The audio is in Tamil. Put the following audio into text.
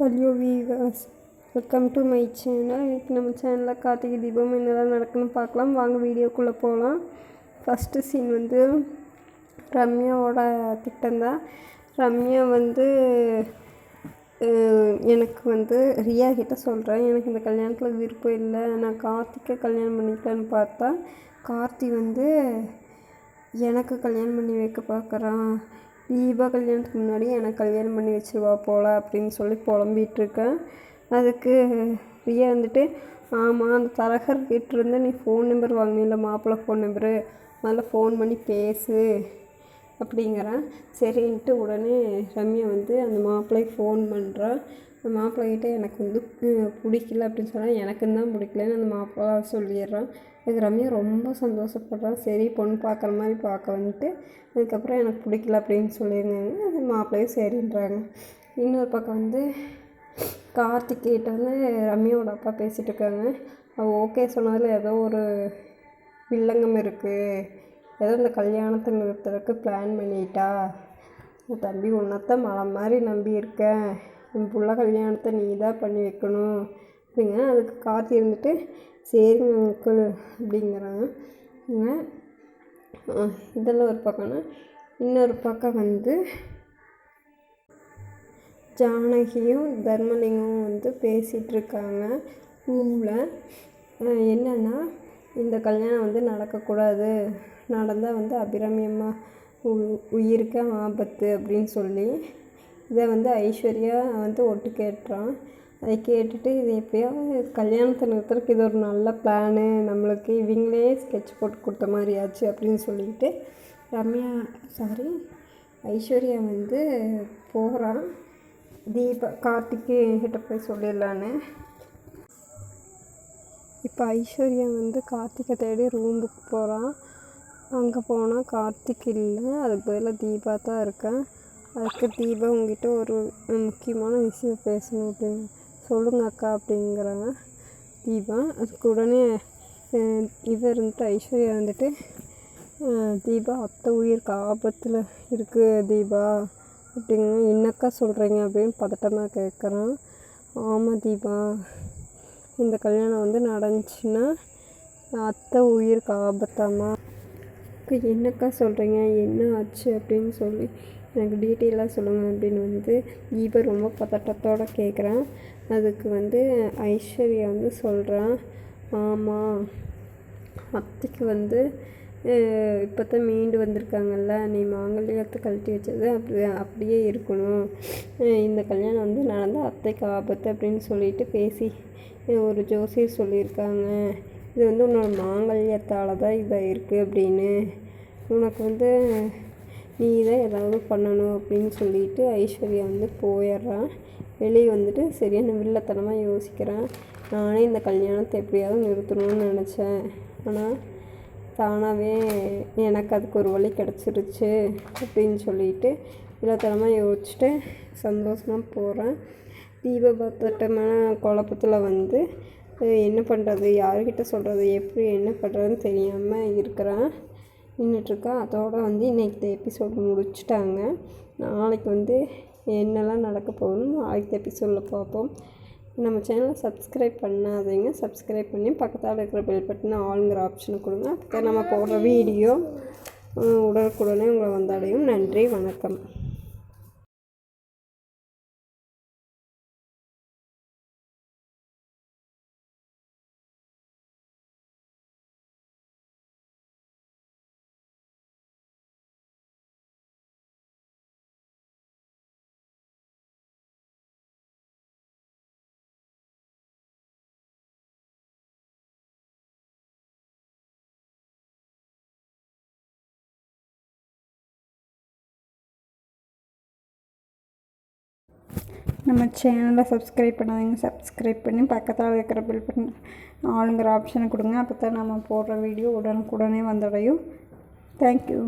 Hello viewers welcome to my channel இன்றைக்கி நம்ம சேனலில் கார்த்திகை தீபம் என்னெல்லாம் நடக்குன்னு பார்க்கலாம். வாங்க வீடியோக்குள்ளே போகலாம் ஃபஸ்ட்டு சீன் வந்து ரம்யாவோட திட்டம்தான். ரம்யா வந்து எனக்கு வந்து ரியா கிட்ட சொல்கிறேன் எனக்கு இந்த கல்யாணத்தில் விருப்பம் இல்லை. நான் கார்த்திகை கல்யாணம் பண்ணிக்கலான்னு பார்த்தா கார்த்தி வந்து எனக்கு கல்யாணம் பண்ணி வைக்க பார்க்குறான். தீபா கல்யாணத்துக்கு முன்னாடி எனக்கு கல்யாணம் பண்ணி வச்சிருவா போல அப்படின்னு சொல்லி புலம்பிகிட்ருக்கேன் அதுக்கு ரியா வந்துட்டு ஆமாம் அந்த தரகர் கிட்டேருந்து நீ ஃபோன் நம்பர் வாங்கினில்ல மாப்பிள்ளை ஃபோன் நம்பரு முதல்ல ஃபோன் பண்ணி பேசு அப்படிங்கிறேன். சரின்ட்டு உடனே ரம்யா வந்து அந்த மாப்பிள்ளைக்கு ஃபோன் பண்ணுறா மாப்பிள்ளைகிட்ட எனக்கு வந்து பிடிக்கல அப்படின்னு சொன்னால் எனக்கும் தான் பிடிக்கலன்னு அந்த மாப்பிள்ளை சொல்லிடுறான். அதுக்கு ரம்யா ரொம்ப சந்தோஷப்படுறான் சரி பொண்ணு பார்க்குற மாதிரி பார்க்க வந்துட்டு அதுக்கப்புறம் எனக்கு பிடிக்கல அப்படின்னு சொல்லியிருந்தாங்க. அது மாப்பிள்ளையும் சரின்றாங்க. இன்னொரு பக்கம் வந்து கார்த்திக்கிட்ட வந்து ரம்யாவோட அப்பா பேசிகிட்டு இருக்காங்க. அவள் ஓகே சொன்னதில் ஏதோ ஒரு வில்லங்கம் இருக்குது ஏதோ இந்த கல்யாணத்தை நிறுத்துறதுக்கு பிளான் பண்ணிட்டா. தம்பி உன்னத்தான் மலை மாதிரி நம்பி என் புள்ள கல்யாணத்தை நீ தான் பண்ணி வைக்கணும் அப்படிங்க அதுக்கு கார்த்தி இருந்துட்டு சரிங்க அங்கிள் அப்படிங்கிறாங்க. இதெல்லாம் ஒரு பக்கம்னா இன்னொரு பக்கம் வந்து ஜானகியும் தர்மலிங்கமும் வந்து பேசிகிட்டு இருக்காங்க. ரூமில் என்னென்னா இந்த கல்யாணம் வந்து நடக்கக்கூடாது. நடந்தால் வந்து அபிரமியமாக உ உயிருக்கு ஆபத்து அப்படின்னு சொல்லி இதை வந்து ஐஸ்வர்யா வந்து ஒட்டு கேட்டுறான். அதை கேட்டுட்டு இது எப்படியாவது கல்யாணத்தை நிறுத்துறதுக்கு இது ஒரு நல்ல பிளானு நம்மளுக்கு இவங்களே ஸ்கெட்ச் போட்டு கொடுத்த மாதிரி ஆச்சு அப்படின்னு சொல்லிட்டு ரம்யா சாரி ஐஸ்வர்யா வந்து போகிறான் தீபா கார்த்திக்கு என்கிட்ட போய் சொல்லிடலான்னு. இப்போ ஐஸ்வர்யா வந்து கார்த்திகை தேடி ரூமுக்கு போகிறான் அங்கே போனால் கார்த்திக் இல்லை அதுக்கு பதிலாக தீபா தான் இருக்கேன் அதுக்கு தீபா உங்ககிட்ட ஒரு முக்கியமான விஷயம் பேசணும் அப்படின்னு. சொல்லுங்க அக்கா அப்படிங்கிறாங்க தீபா. அதுக்கு உடனே இவர் இருந்துட்டு ஐஸ்வர்யா வந்துட்டு தீபா அத்தை உயிருக்கு ஆபத்தில் இருக்குது தீபா அப்படிங்க. என்னக்கா சொல்கிறீங்க அப்படின்னு பதட்டமாக கேட்குறான் ஆமாம் தீபா இந்த கல்யாணம் வந்து நடந்துச்சுன்னா அத்தை உயிருக்கு ஆபத்தாமா என்னக்கா சொல்கிறீங்க என்ன ஆச்சு அப்படின்னு சொல்லி எனக்கு டீட்டெயிலாக சொல்லுங்கள் அப்படின்னு வந்து தீபா ரொம்ப பதட்டத்தோடு கேட்குறான் அதுக்கு வந்து ஐஸ்வர்யா வந்து சொல்கிறான் ஆமாம் அத்தைக்கு வந்து இப்போ தான் மீண்டு வந்திருக்காங்கல்ல நீ மாங்கல்யத்தை கழட்டி வச்சது அப்படி அப்படியே இருக்கணும். இந்த கல்யாணம் வந்து நடந்தால் அத்தைக்கு ஆபத்து அப்படின்னு சொல்லிட்டு பேசி ஒரு ஜோசியர் சொல்லியிருக்காங்க. இது வந்து உன்னோட மாங்கல்யத்தால் தான் இதாக இருக்குது அப்படின்னு. உனக்கு வந்து நீ தான் ஏதாவது பண்ணணும் அப்படின்னு சொல்லிட்டு ஐஸ்வர்யா வந்து போயிடுறான். வெளியே வந்துட்டு சரியான வில்லத்தனமாக யோசிக்கிறேன். நானே இந்த கல்யாணத்தை எப்படியாவது நிறுத்தணும்னு நினச்சேன். ஆனால் தானாகவே எனக்கு அதுக்கு ஒரு வழி கிடச்சிருச்சு அப்படின்னு சொல்லிட்டு வில்லத்தனமாக யோசிச்சுட்டு சந்தோஷமாக போகிறேன் தீபபத்தட்டமான குழப்பத்தில் வந்து என்ன பண்ணுறது யார்கிட்ட சொல்கிறது எப்படி? என்ன பண்ணுறதுன்னு தெரியாமல் இருக்கிறேன். நின்றுட்டுருக்கேன் அதோடு வந்து இன்றைக்கி எபிசோட் முடிச்சிட்டாங்க. நாளைக்கு வந்து என்னெல்லாம் நடக்க போகணும் நாளைக்கு எபிசோடில் பார்ப்போம். நம்ம சேனலை சப்ஸ்கிரைப் பண்ணாதீங்க. சப்ஸ்கிரைப் பண்ணி பக்கத்தில் இருக்கிற பெல் பட்டன் ஆளுங்கிற ஆப்ஷனை கொடுங்க. அப்போ நம்ம போடுற வீடியோ உடனுக்குடனே உங்களை வந்தடையும். நன்றி வணக்கம். நம்ம சேனலை சப்ஸ்கிரைப் பண்ணாதீங்க. சப்ஸ்கிரைப் பண்ணி பக்கத்தில் இருக்கிற பில் பண்ணி ஆளுங்கிற ஆப்ஷனை கொடுங்க. அப்போ தான் நம்ம போடுற வீடியோ உடனுக்குடனே வந்தடையும். தேங்க்யூ